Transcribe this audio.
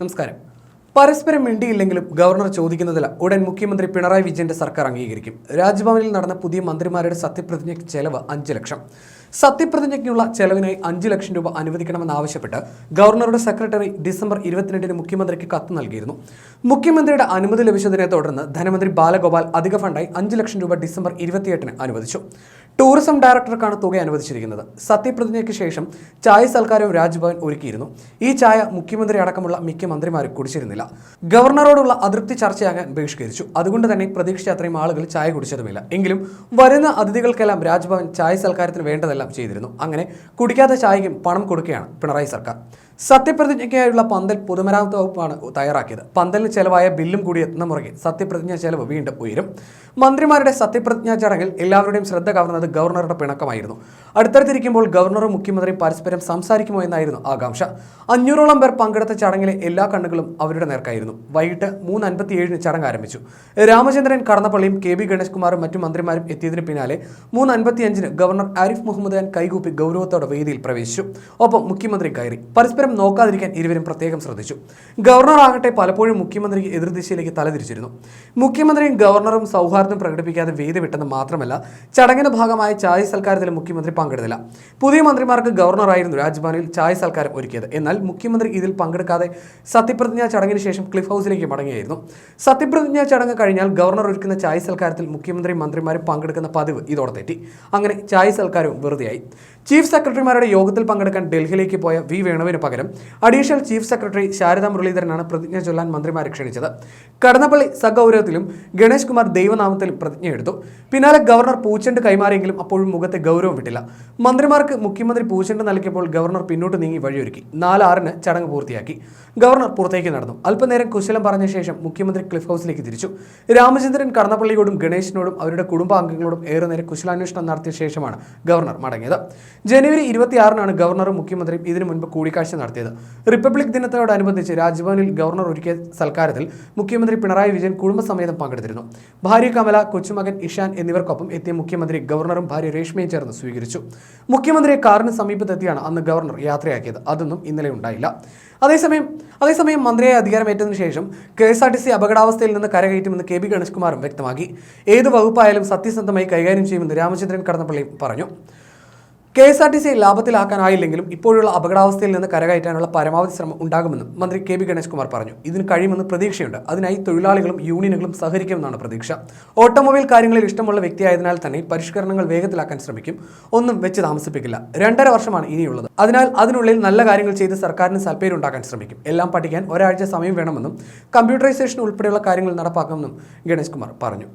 നമസ്കാരം. പരസ്പരം മിണ്ടിയില്ലെങ്കിലും ഗവർണർ ചോദിക്കുന്നതിൽ ഉടൻ മുഖ്യമന്ത്രി പിണറായി വിജയന്റെ സർക്കാർ അംഗീകരിക്കും. രാജ്ഭവനിൽ നടന്ന പുതിയ മന്ത്രിമാരുടെ സത്യപ്രതിജ്ഞയ്ക്ക് ചെലവ് അഞ്ച് ലക്ഷം. സത്യപ്രതിജ്ഞയ്ക്കുള്ള ചെലവിനായി അഞ്ച് ലക്ഷം രൂപ അനുവദിക്കണമെന്നാവശ്യപ്പെട്ട് ഗവർണറുടെ സെക്രട്ടറി ഡിസംബർ ഇരുപത്തിരണ്ടിന് മുഖ്യമന്ത്രിക്ക് കത്ത് നൽകിയിരുന്നു. മുഖ്യമന്ത്രിയുടെ അനുമതി ലഭിച്ചതിനെ തുടർന്ന് ധനമന്ത്രി ബാലഗോപാൽ അധിക ഫണ്ടായി അഞ്ച് ലക്ഷം രൂപ ഡിസംബർ ഇരുപത്തിയെട്ടിന് അനുവദിച്ചു. ടൂറിസം ഡയറക്ടർക്കാണ് തുക അനുവദിച്ചിരിക്കുന്നത്. സത്യപ്രതിജ്ഞയ്ക്ക് ശേഷം ചായ സൽക്കാരവും രാജ്ഭവൻ ഒരുക്കിയിരുന്നു. ഈ ചായ മുഖ്യമന്ത്രി അടക്കമുള്ള മിക്ക മന്ത്രിമാരും കുടിച്ചിരുന്നില്ല. ഗവർണറോടുള്ള അതൃപ്തി ചർച്ചയാകാൻ ബഹിഷ്കരിച്ചു. അതുകൊണ്ട് തന്നെ പ്രതീക്ഷിച്ച ആളുകൾ ചായ കുടിച്ചതുമില്ല. എങ്കിലും വരുന്ന അതിഥികൾക്കെല്ലാം രാജ്ഭവൻ ചായ സൽക്കാരത്തിന് വേണ്ടതെല്ലാം? ചെയ്തിരുന്നു. അങ്ങനെ കുടിക്കാത്ത ചായയ്ക്കും പണം കൊടുക്കുകയാണ് പിണറായി സർക്കാർ. സത്യപ്രതിജ്ഞയ്ക്കായുള്ള പന്തൽ പൊതുമരാമത്ത് വകുപ്പാണ് തയ്യാറാക്കിയത്. പന്തലിന് ചെലവായ ബില്ലും കൂടി എത്തുന്ന മുറകെ സത്യപ്രതിജ്ഞാ ചെലവ് വീണ്ടും ഉയരും. മന്ത്രിമാരുടെ സത്യപ്രതിജ്ഞാ ചടങ്ങിൽ എല്ലാവരുടെയും ശ്രദ്ധ കവർന്നത് ഗവർണറുടെ പിണക്കമായിരുന്നു. അടുത്തടുത്തിരിക്കുമ്പോൾ ഗവർണറും മുഖ്യമന്ത്രിയും പരസ്പരം സംസാരിക്കുമോ എന്നായിരുന്നു ആകാംക്ഷ. അഞ്ഞൂറോളം പേർ പങ്കെടുത്ത ചടങ്ങിലെ എല്ലാ കണ്ണുകളും അവരുടെ നേർക്കായിരുന്നു. വൈകിട്ട് മൂന്ന് അൻപത്തിയേഴിന് ചടങ്ങ് ആരംഭിച്ചു. രാമചന്ദ്രൻ കടന്നപ്പള്ളിയും കെ ബി ഗണേഷ് കുമാറും മറ്റു മന്ത്രിമാരും എത്തിയതിന് പിന്നാലെ മൂന്ന് അൻപത്തിയഞ്ചിന് ഗവർണർ ആരിഫ് മുഹമ്മദ് ഖാൻ കൈകൂപ്പി ഗൗരവത്തോടെ വേദിയിൽ പ്രവേശിച്ചു. ഒപ്പം മുഖ്യമന്ത്രി കയറി. പരസ്പരം നോക്കാതിരിക്കാൻ ഇരുവരും പ്രത്യേകം ശ്രദ്ധിച്ചു. ഗവർണർ ആകട്ടെ പലപ്പോഴും മുഖ്യമന്ത്രിക്ക് എതിർദിശയിലേക്ക് തലതിരിച്ചിരുന്നു. മുഖ്യമന്ത്രിയും ഗവർണറും സൗഹാർദ്ദം പ്രകടിപ്പിക്കാതെ വേദി വിട്ടെന്ന് മാത്രമല്ല ചടങ്ങിന്റെ ഭാഗമായ ചായ സൽക്കാരത്തിൽ മുഖ്യമന്ത്രി പങ്കെടുത്തില്ല. പുതിയ മന്ത്രിമാർക്ക് ഗവർണറായിരുന്നു രാജ്ഭവനിൽ ചായ സൽക്കാരം ഒരുക്കിയത്. എന്നാൽ മുഖ്യമന്ത്രി ഇതിൽ പങ്കെടുക്കാതെ സത്യപ്രതിജ്ഞാ ചടങ്ങിന് ശേഷം ക്ലിഫ് ഹൗസിലേക്ക് മടങ്ങിയായിരുന്നു. സത്യപ്രതിജ്ഞാ ചടങ്ങ് കഴിഞ്ഞാൽ ഗവർണർ ഒരുക്കുന്ന ചായ സൽക്കാരത്തിൽ മുഖ്യമന്ത്രി മന്ത്രിമാരും പങ്കെടുക്കുന്ന പതിവ് ഇതോടെ തെറ്റി. അങ്ങനെ ചായ സൽക്കാരവും വെറുതെയായി. ചീഫ് സെക്രട്ടറിമാരുടെ യോഗത്തിൽ പങ്കെടുക്കാൻ ഡൽഹിയിലേക്ക് പോയ വി വേണുവിന് പകരം അഡീഷണൽ ചീഫ് സെക്രട്ടറി ശാരദ മുരളീധരനാണ് പ്രതിജ്ഞ ചൊല്ലാൻ മന്ത്രിമാരെ ക്ഷണിച്ചത്. കടന്നപ്പള്ളി സഗൗരവത്തിലും ഗണേഷ് കുമാർ ദൈവനാമത്തിലും പ്രതിജ്ഞയെടുത്തു പിന്നാലെ ഗവർണർ പൂച്ചണ്ട് കൈമാറിയെങ്കിലും അപ്പോഴും മുഖത്തെ ഗൗരവം വിട്ടില്ല. മന്ത്രിമാർക്ക് മുഖ്യമന്ത്രി പൂച്ചണ്ട് നൽകിയപ്പോൾ ഗവർണർ പിന്നോട്ട് നീങ്ങി വഴിയൊരുക്കി. നാലാറിന് ചടങ്ങ് പൂർത്തിയാക്കി. ഗവർണർ പുറത്തേക്ക് നടന്നു. അല്പനേരം കുശലം പറഞ്ഞ ശേഷം മുഖ്യമന്ത്രി ക്ലിഫ് ഹൗസിലേക്ക് തിരിച്ചു. രാമചന്ദ്രൻ കടന്നപ്പള്ളിയോടും ഗണേശിനോടും അവരുടെ കുടുംബാംഗങ്ങളോടും ഏറെ നേരം കുശലാന്വേഷണം നടത്തിയ ശേഷമാണ് ഗവർണർ മടങ്ങിയത്. ജനുവരി ഇരുപത്തിയാറിനാണ് ഗവർണറും മുഖ്യമന്ത്രിയും ഇതിനു മുൻപ് കൂടിക്കാഴ്ച നടത്തിയത്. റിപ്പബ്ലിക് ദിനത്തോടനുബന്ധിച്ച് രാജ്ഭവനിൽ ഗവർണർ ഒരുക്കിയ സൽക്കാരത്തിൽ മുഖ്യമന്ത്രി പിണറായി വിജയൻ കുടുംബസമേതം പങ്കെടുത്തിരുന്നു. ഭാര്യ കമല കൊച്ചുമകൻ ഇഷാൻ എന്നിവർക്കൊപ്പം എത്തിയ മുഖ്യമന്ത്രി ഗവർണറും ഭാര്യ രേഷ്മയും ചേർന്ന് സ്വീകരിച്ചു. മുഖ്യമന്ത്രിയെ കാറിന് സമീപത്തെത്തിയാണ് അന്ന് ഗവർണർ യാത്രയാക്കിയത്. അതൊന്നും ഇന്നലെ ഉണ്ടായില്ല. അതേസമയം അതേസമയം മന്ത്രിയെ അധികാരമേറ്റതിനു ശേഷം K S R T C അപകടാവസ്ഥയിൽ നിന്ന് കരകയറ്റുമെന്ന് കെ ബി ഗണേഷ് കുമാറും വ്യക്തമാക്കി. ഏത് വകുപ്പായാലും സത്യസന്ധമായി കൈകാര്യം ചെയ്യുമെന്ന് രാമചന്ദ്രൻ കടന്നപ്പള്ളി പറഞ്ഞു. K S R T C ലാഭത്തിലാക്കാനായില്ലെങ്കിലും ഇപ്പോഴുള്ള അപകടാവസ്ഥയിൽ നിന്ന് കരകയറ്റാനുള്ള പരമാവധി ശ്രമം ഉണ്ടാകുമെന്നും മന്ത്രി കെ ബി ഗണേഷ് കുമാർ പറഞ്ഞു. ഇതിന് കഴിയുമെന്ന് പ്രതീക്ഷയുണ്ട്. അതിനായി തൊഴിലാളികളും യൂണിയനുകളും സഹകരിക്കുമെന്നാണ് പ്രതീക്ഷ. ഓട്ടോമൊബൈൽ കാര്യങ്ങളിൽ ഇഷ്ടമുള്ള വ്യക്തിയായതിനാൽ തന്നെ പരിഷ്കരണങ്ങൾ വേഗത്തിലാക്കാൻ ശ്രമിക്കും. ഒന്നും വെച്ച് താമസിപ്പിക്കില്ല. രണ്ടര വർഷമാണ് ഇനിയുള്ളത്. അതിനാൽ അതിനുള്ളിൽ നല്ല കാര്യങ്ങൾ ചെയ്ത് സർക്കാരിന് സൽപ്പേരുണ്ടാക്കാൻ ശ്രമിക്കും. എല്ലാം പഠിക്കാൻ ഒരാഴ്ച സമയം വേണമെന്നും കമ്പ്യൂട്ടറൈസേഷൻ ഉൾപ്പെടെയുള്ള കാര്യങ്ങൾ നടപ്പാക്കുമെന്നും ഗണേഷ് കുമാർ പറഞ്ഞു.